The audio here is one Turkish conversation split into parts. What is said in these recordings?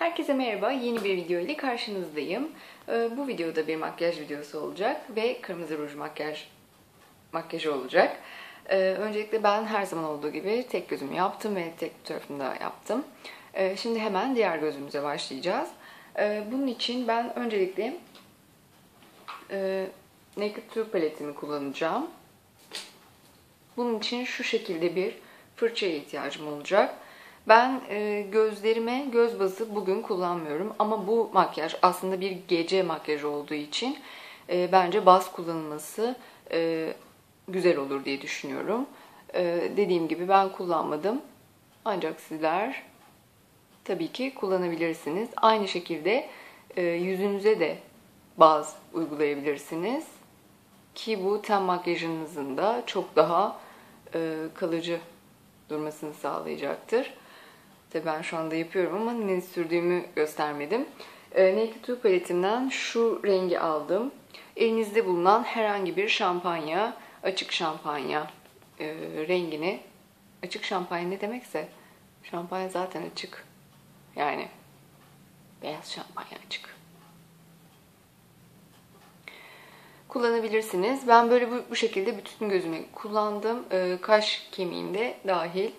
Herkese merhaba, yeni bir video ile karşınızdayım. Ee, Bu videoda bir makyaj videosu olacak ve kırmızı ruj makyaj makyajı olacak. Ee, Öncelikle ben her zaman olduğu gibi tek gözümü yaptım ve tek tarafını da yaptım. Ee, Şimdi hemen diğer gözümüze başlayacağız. Bunun için ben öncelikle e, Naked True paletimi kullanacağım. Bunun için şu şekilde bir fırçaya ihtiyacım olacak. Ben e, gözlerime göz bazı bugün kullanmıyorum ama bu makyaj aslında bir gece makyajı olduğu için e, bence baz kullanılması e, güzel olur diye düşünüyorum. Dediğim gibi ben kullanmadım. Ancak sizler tabii ki kullanabilirsiniz. Aynı şekilde yüzünüze de baz uygulayabilirsiniz. Ki bu ten makyajınızın da çok daha kalıcı durmasını sağlayacaktır. Tabii ben şu anda yapıyorum ama ne sürdüğümü göstermedim. E, Naked True paletimden şu rengi aldım. Elinizde bulunan herhangi bir şampanya, açık şampanya e, rengini, açık şampanya ne demekse, şampanya zaten açık. Yani beyaz şampanya açık. kullanabilirsiniz. Ben böyle bu, bu şekilde bütün gözüme kullandım. Ee, kaş kemiğimde dahil.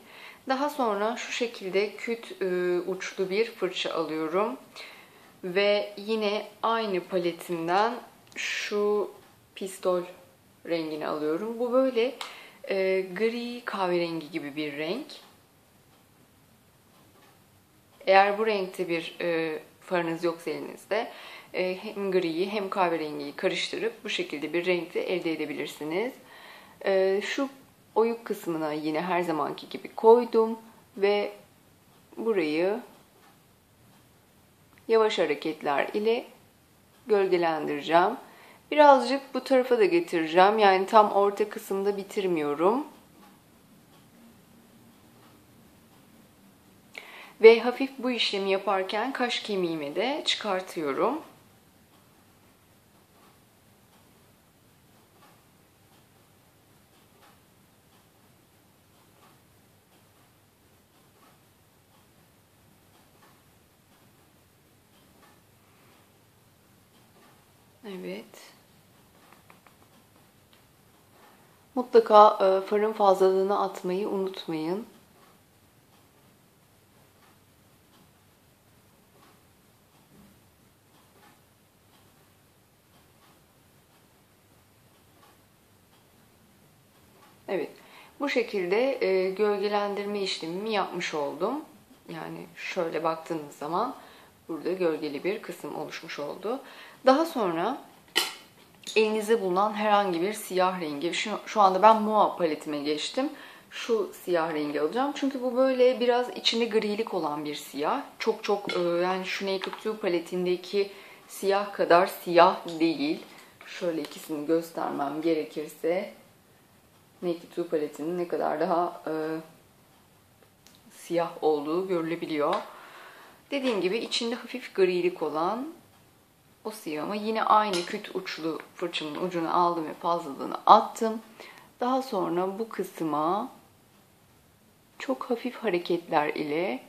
Daha sonra şu şekilde küt e, uçlu bir fırça alıyorum. Ve yine aynı paletimden şu pistol rengini alıyorum. Bu böyle e, gri kahverengi gibi bir renk. Eğer bu renkte bir e, farınız yoksa elinizde e, hem griyi hem kahverengiyi karıştırıp bu şekilde bir renkte elde edebilirsiniz. E, şu oyuk kısmına yine her zamanki gibi koydum ve burayı yavaş hareketler ile gölgelendireceğim. Birazcık bu tarafa da getireceğim. Yani tam orta kısımda bitirmiyorum. Ve hafif bu işlemi yaparken kaş kemiğimi de çıkartıyorum. Evet. Mutlaka e, farın fazlalığını atmayı unutmayın. Evet. Bu şekilde e, gölgelendirme işlemimi yapmış oldum. Yani şöyle baktığınız zaman burada gölgeli bir kısım oluşmuş oldu. Daha sonra elinizde bulunan herhangi bir siyah rengi. Şu, şu anda ben Moa paletime geçtim. Şu siyah rengi alacağım. Çünkü bu böyle biraz içinde grilik olan bir siyah. Çok çok e, yani şu Naked True paletindeki siyah kadar siyah değil. Şöyle ikisini göstermem gerekirse Naked True paletinin ne kadar daha e, siyah olduğu görülebiliyor. Dediğim gibi içinde hafif grilik olan o siyahıma yine aynı küt uçlu fırçamın ucunu aldım ve fazlalığını attım. Daha sonra bu kısma çok hafif hareketler ile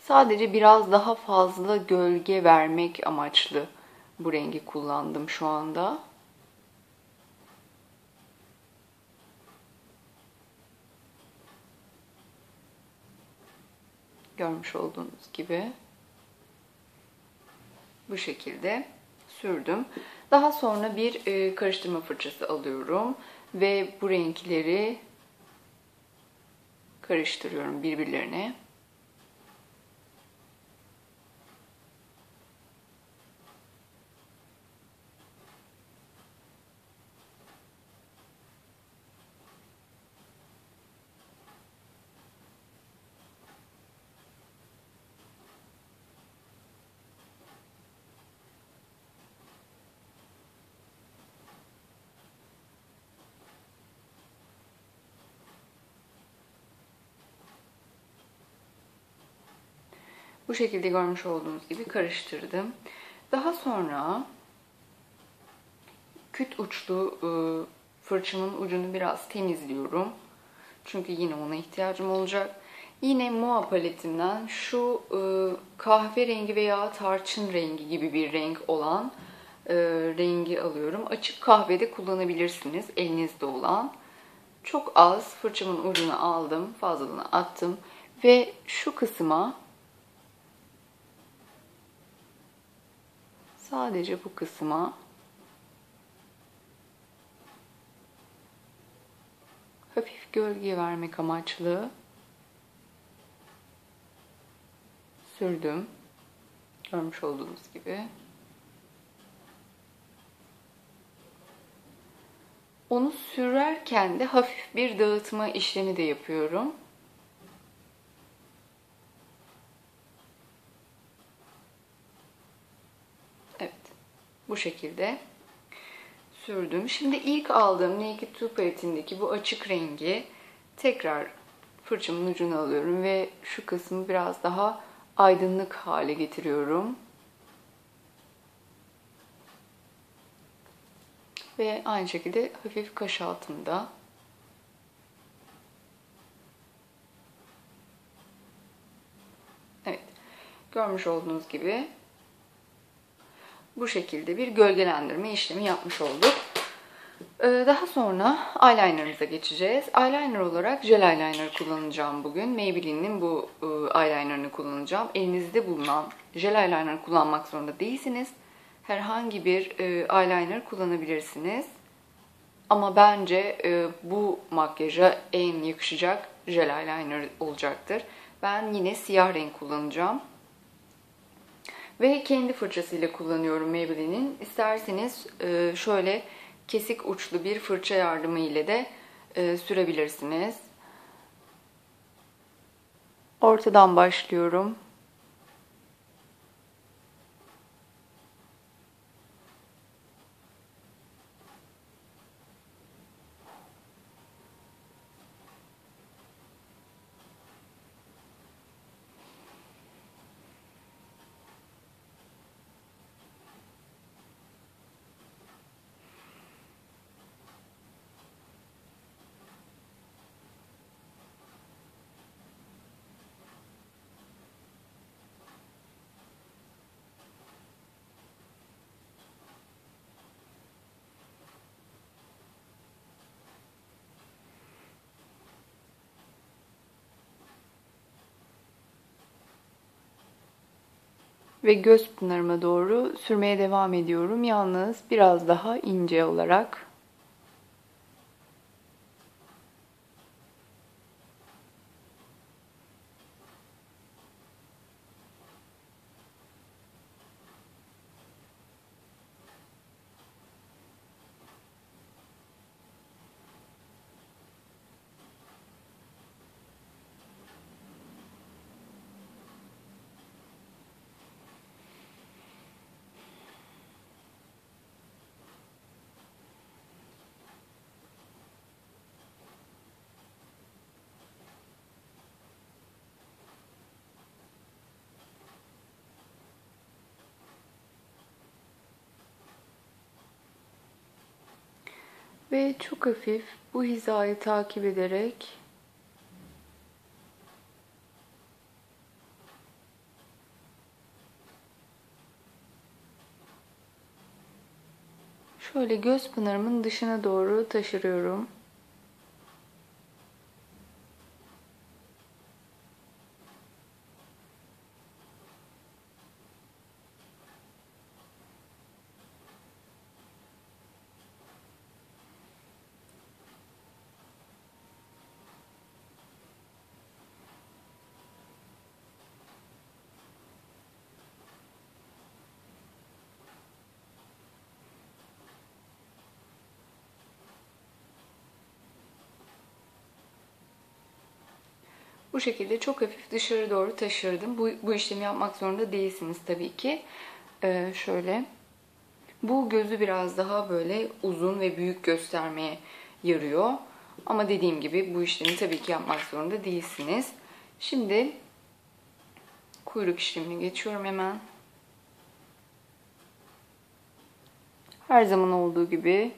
sadece biraz daha fazla gölge vermek amaçlı bu rengi kullandım şu anda. Görmüş olduğunuz gibi bu şekilde sürdüm. Daha sonra bir e, karıştırma fırçası alıyorum ve bu renkleri karıştırıyorum birbirlerine. Bu şekilde görmüş olduğunuz gibi karıştırdım. Daha sonra küt uçlu e, fırçamın ucunu biraz temizliyorum. Çünkü yine ona ihtiyacım olacak. Yine Moa paletimden şu e, kahverengi veya tarçın rengi gibi bir renk olan e, rengi alıyorum. Açık kahvede kullanabilirsiniz elinizde olan. Çok az fırçamın ucunu aldım, fazlalığını attım ve şu kısma sadece bu kısma hafif gölge vermek amaçlı sürdüm. Görmüş olduğunuz gibi. Onu sürerken de hafif bir dağıtma işlemi de yapıyorum. Evet. Bu şekilde sürdüm. Şimdi ilk aldığım Naked Two paletindeki bu açık rengi tekrar fırçamın ucuna alıyorum ve şu kısmı biraz daha aydınlık hale getiriyorum. Ve aynı şekilde hafif kaş altında. Evet. Görmüş olduğunuz gibi bu şekilde bir gölgelendirme işlemi yapmış olduk. Ee, daha sonra eyelinerımıza geçeceğiz. Eyeliner olarak gel eyeliner kullanacağım bugün. Maybelline'in bu e, eyelinerını kullanacağım. Elinizde bulunan gel eyeliner kullanmak zorunda değilsiniz. Herhangi bir e, eyeliner kullanabilirsiniz. Ama bence e, bu makyaja en yakışacak gel eyeliner olacaktır. Ben yine siyah renk kullanacağım. Ve kendi fırçasıyla kullanıyorum Maybelline'in. İsterseniz şöyle kesik uçlu bir fırça yardımı ile de e, sürebilirsiniz. Ortadan başlıyorum. Ve göz pınarıma doğru sürmeye devam ediyorum. Yalnız biraz daha ince olarak Ve çok hafif bu hizayı takip ederek şöyle göz pınarımın dışına doğru taşırıyorum. Bu şekilde çok hafif dışarı doğru taşırdım. Bu, bu işlemi yapmak zorunda değilsiniz tabii ki. Ee, şöyle. Bu gözü biraz daha böyle uzun ve büyük göstermeye yarıyor. Ama dediğim gibi bu işlemi tabii ki yapmak zorunda değilsiniz. Şimdi kuyruk işlemine geçiyorum hemen. Her zaman olduğu gibi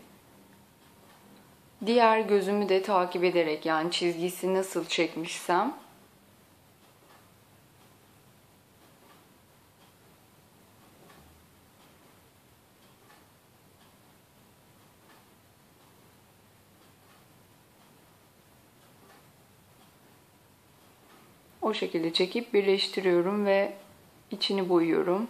diğer gözümü de takip ederek yani çizgisi nasıl çekmişsem o şekilde çekip birleştiriyorum ve içini boyuyorum.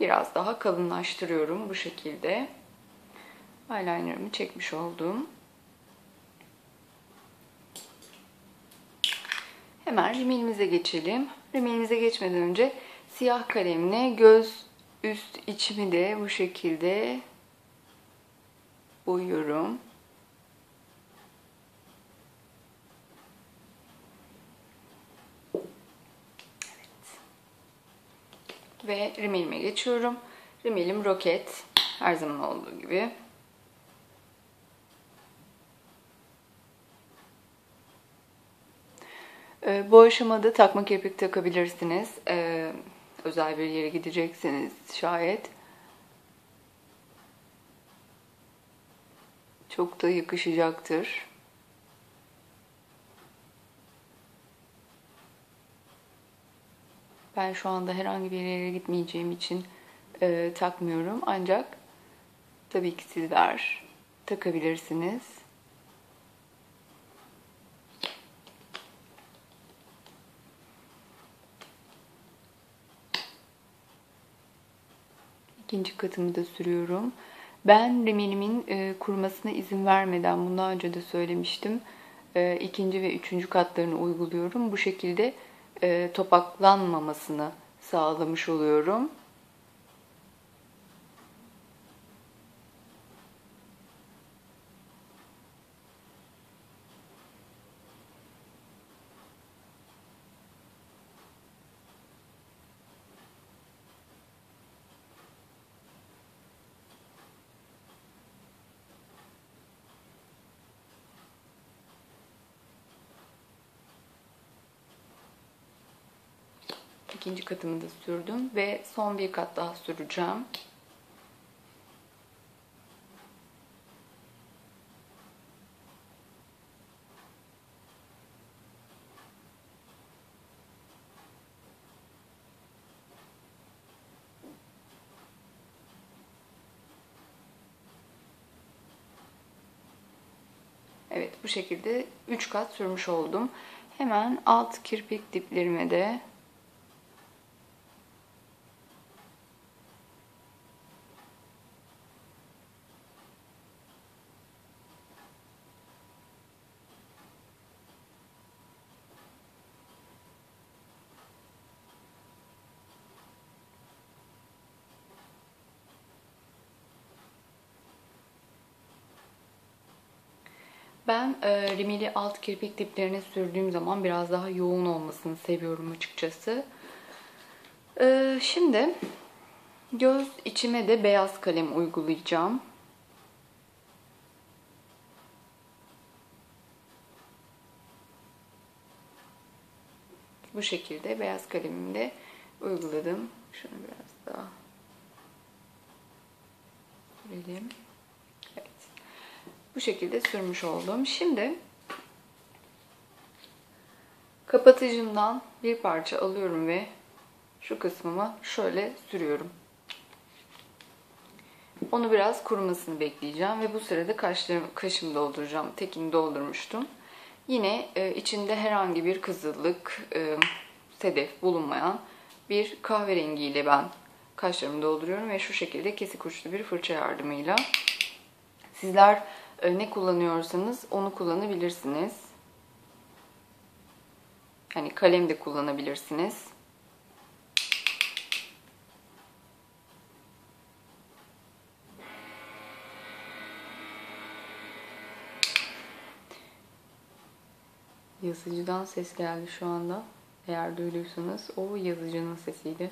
Biraz daha kalınlaştırıyorum bu şekilde. Eyelinerımı çekmiş oldum. Hemen rimelimize geçelim. Rimelimize geçmeden önce siyah kalemle göz üst içimi de bu şekilde boyuyorum. Ve rimelime geçiyorum. Rimelim roket. Her zaman olduğu gibi. Bu aşamada takma kirpik takabilirsiniz. Ee, özel bir yere gideceksiniz şayet. Çok da yakışacaktır. Ben şu anda herhangi bir yere gitmeyeceğim için e, takmıyorum. Ancak tabii ki sizler takabilirsiniz. İkinci katımı da sürüyorum. Ben rimelimin e, kurumasına izin vermeden bundan önce de söylemiştim. E, ikinci ve üçüncü katlarını uyguluyorum. Bu şekilde e, topaklanmamasını sağlamış oluyorum. İkinci katımı da sürdüm ve son bir kat daha süreceğim. Evet bu şekilde 3 kat sürmüş oldum. Hemen alt kirpik diplerime de Ben e, rimeli alt kirpik diplerine sürdüğüm zaman biraz daha yoğun olmasını seviyorum açıkçası. E, şimdi göz içime de beyaz kalem uygulayacağım. Bu şekilde beyaz kalemimle uyguladım. Şunu biraz daha sürelim. Bu şekilde sürmüş oldum. Şimdi kapatıcımdan bir parça alıyorum ve şu kısmıma şöyle sürüyorum. Onu biraz kurumasını bekleyeceğim ve bu sırada kaşlarım, kaşımı dolduracağım. Tekini doldurmuştum. Yine e, içinde herhangi bir kızıllık, e, sedef bulunmayan bir kahverengiyle ben kaşlarımı dolduruyorum ve şu şekilde kesik uçlu bir fırça yardımıyla sizler ne kullanıyorsanız onu kullanabilirsiniz. Hani kalem de kullanabilirsiniz. Yazıcıdan ses geldi şu anda. Eğer duyduysanız o yazıcının sesiydi.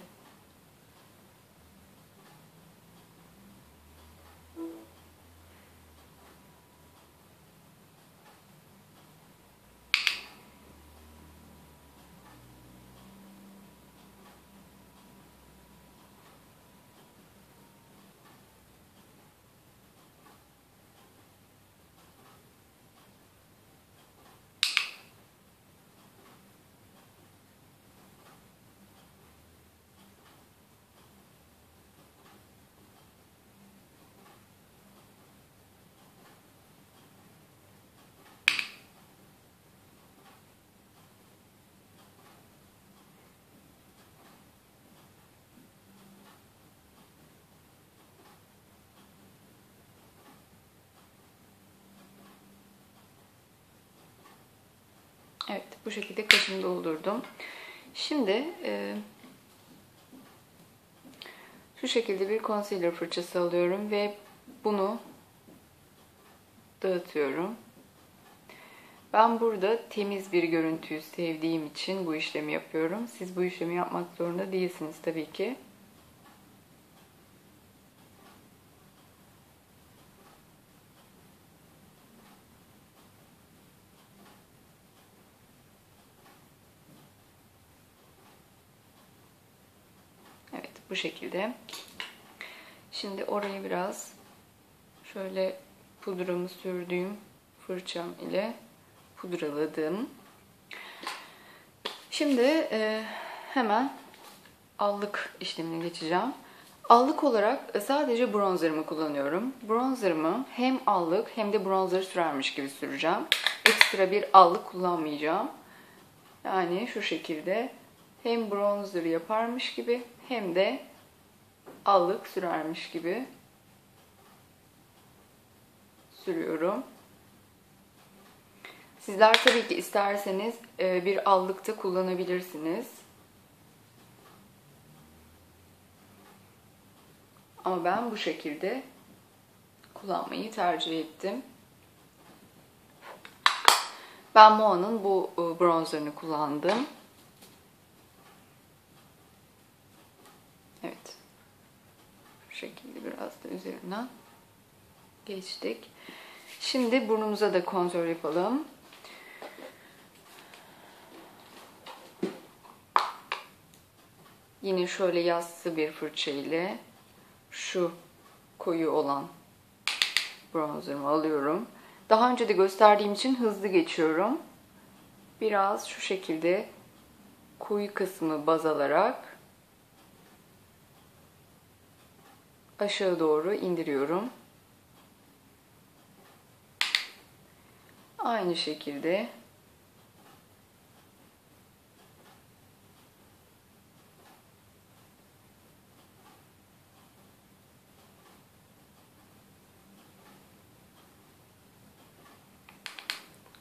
Evet bu şekilde kaşımı doldurdum. Şimdi e, şu şekilde bir concealer fırçası alıyorum ve bunu dağıtıyorum. Ben burada temiz bir görüntüyü sevdiğim için bu işlemi yapıyorum. Siz bu işlemi yapmak zorunda değilsiniz tabii ki. Evet bu şekilde. Şimdi orayı biraz şöyle pudramı sürdüğüm fırçam ile pudraladım. Şimdi e, hemen allık işlemine geçeceğim. Allık olarak sadece bronzerımı kullanıyorum. Bronzerımı hem allık hem de bronzer sürermiş gibi süreceğim. Ekstra bir allık kullanmayacağım. Yani şu şekilde hem bronzer yaparmış gibi hem de allık sürermiş gibi sürüyorum. Sizler tabii ki isterseniz e, bir allıkta kullanabilirsiniz. Ama ben bu şekilde kullanmayı tercih ettim. Ben Moa'nın bu e, bronzerını kullandım. Evet. Şekilde biraz da üzerinden geçtik. Şimdi burnumuza da kontrol yapalım. Yine şöyle yassı bir fırça ile şu koyu olan bronzerımı alıyorum. Daha önce de gösterdiğim için hızlı geçiyorum. Biraz şu şekilde koyu kısmı baz alarak aşağı doğru indiriyorum. Aynı şekilde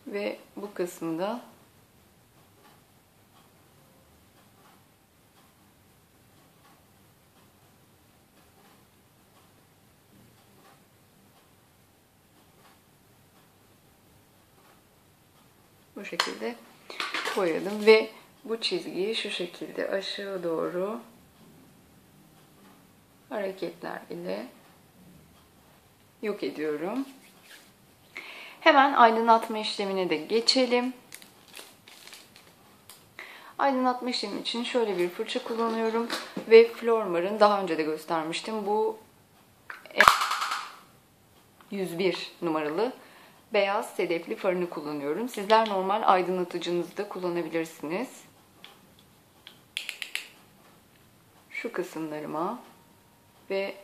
ve bu kısmında bu şekilde boyadım ve bu çizgiyi şu şekilde aşağı doğru hareketler ile yok ediyorum. Hemen aydınlatma işlemine de geçelim. Aydınlatma işlemi için şöyle bir fırça kullanıyorum ve Flormar'ın daha önce de göstermiştim. Bu 101 numaralı beyaz sedefli farını kullanıyorum. Sizler normal aydınlatıcınızı da kullanabilirsiniz. Şu kısımlarıma ve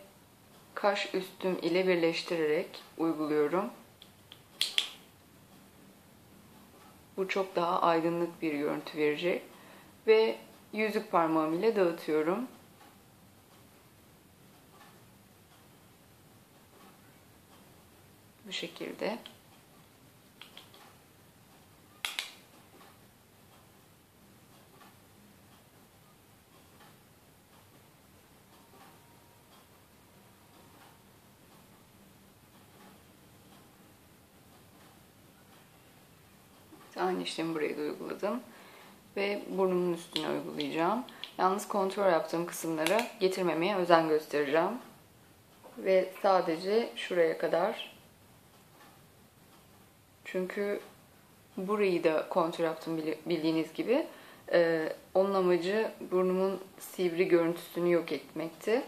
kaş üstüm ile birleştirerek uyguluyorum. Bu çok daha aydınlık bir görüntü verecek. Ve yüzük parmağım ile dağıtıyorum. Bu şekilde. İşlemi buraya da uyguladım. Ve burnumun üstüne uygulayacağım. Yalnız kontrol yaptığım kısımlara getirmemeye özen göstereceğim. Ve sadece şuraya kadar. Çünkü burayı da kontrol yaptım bildiğiniz gibi. Ee, onun amacı burnumun sivri görüntüsünü yok etmekti.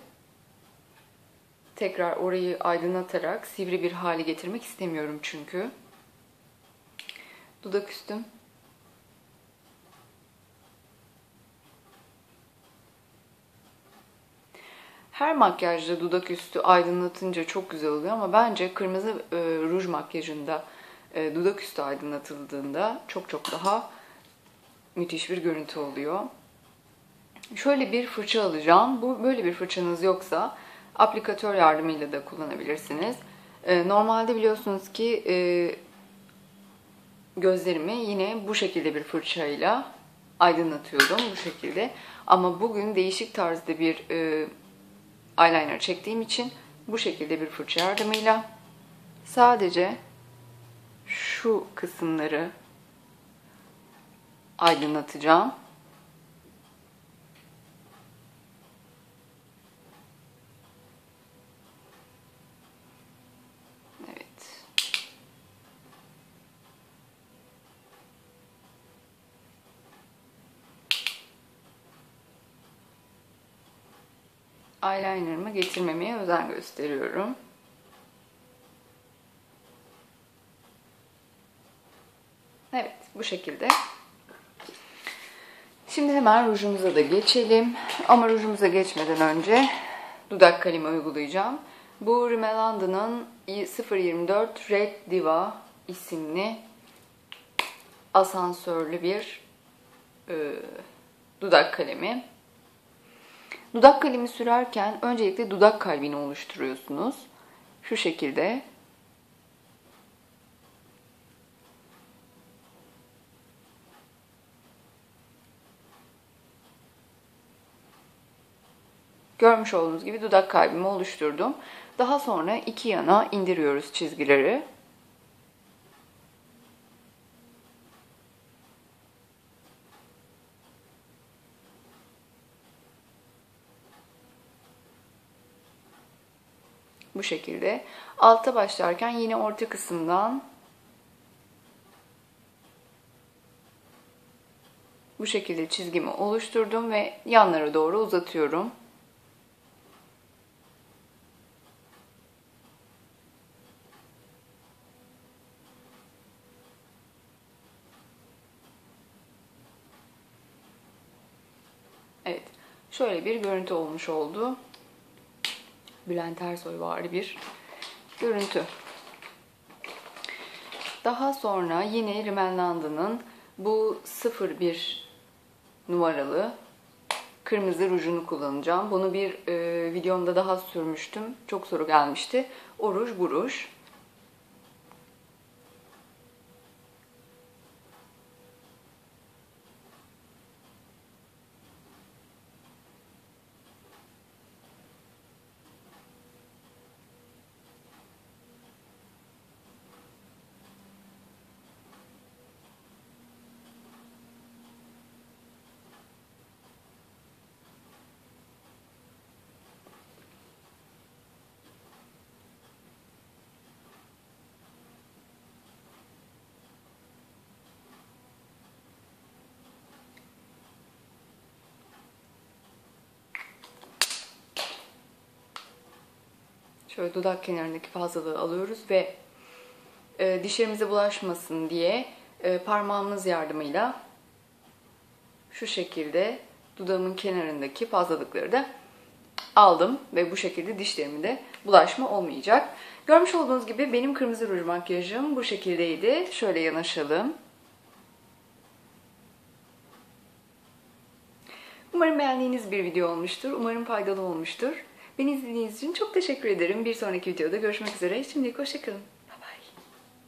Tekrar orayı aydınlatarak sivri bir hale getirmek istemiyorum çünkü. Dudak üstüm. Her makyajda dudak üstü aydınlatınca çok güzel oluyor ama bence kırmızı e, ruj makyajında e, dudak üstü aydınlatıldığında çok çok daha müthiş bir görüntü oluyor. Şöyle bir fırça alacağım. Bu böyle bir fırçanız yoksa aplikatör yardımıyla da kullanabilirsiniz. E, normalde biliyorsunuz ki e, gözlerimi yine bu şekilde bir fırçayla aydınlatıyordum bu şekilde. Ama bugün değişik tarzda bir e, eyeliner çektiğim için bu şekilde bir fırça yardımıyla sadece şu kısımları aydınlatacağım. Evet. Eyeliner'ımı getirmemeye özen gösteriyorum. Evet, bu şekilde. Şimdi hemen rujumuza da geçelim. Ama rujumuza geçmeden önce dudak kalemi uygulayacağım. Bu Rimmel London'ın 024 Red Diva isimli asansörlü bir e, dudak kalemi. Dudak kalemi sürerken öncelikle dudak kalbini oluşturuyorsunuz. Şu şekilde Görmüş olduğunuz gibi dudak kalbimi oluşturdum. Daha sonra iki yana indiriyoruz çizgileri. Bu şekilde. Alta başlarken yine orta kısımdan bu şekilde çizgimi oluşturdum ve yanlara doğru uzatıyorum. Evet. Şöyle bir görüntü olmuş oldu. Bülent Ersoy vari bir görüntü. Daha sonra yine Rimmel bu 01 numaralı kırmızı rujunu kullanacağım. Bunu bir e, videomda daha sürmüştüm. Çok soru gelmişti. O ruj bu ruj. Şöyle dudak kenarındaki fazlalığı alıyoruz ve e, dişlerimize bulaşmasın diye e, parmağımız yardımıyla şu şekilde dudağımın kenarındaki fazlalıkları da aldım ve bu şekilde dişlerime de bulaşma olmayacak. Görmüş olduğunuz gibi benim kırmızı ruj makyajım bu şekildeydi. Şöyle yanaşalım. Umarım beğendiğiniz bir video olmuştur. Umarım faydalı olmuştur. Beni izlediğiniz için çok teşekkür ederim. Bir sonraki videoda görüşmek üzere. Şimdilik hoşçakalın.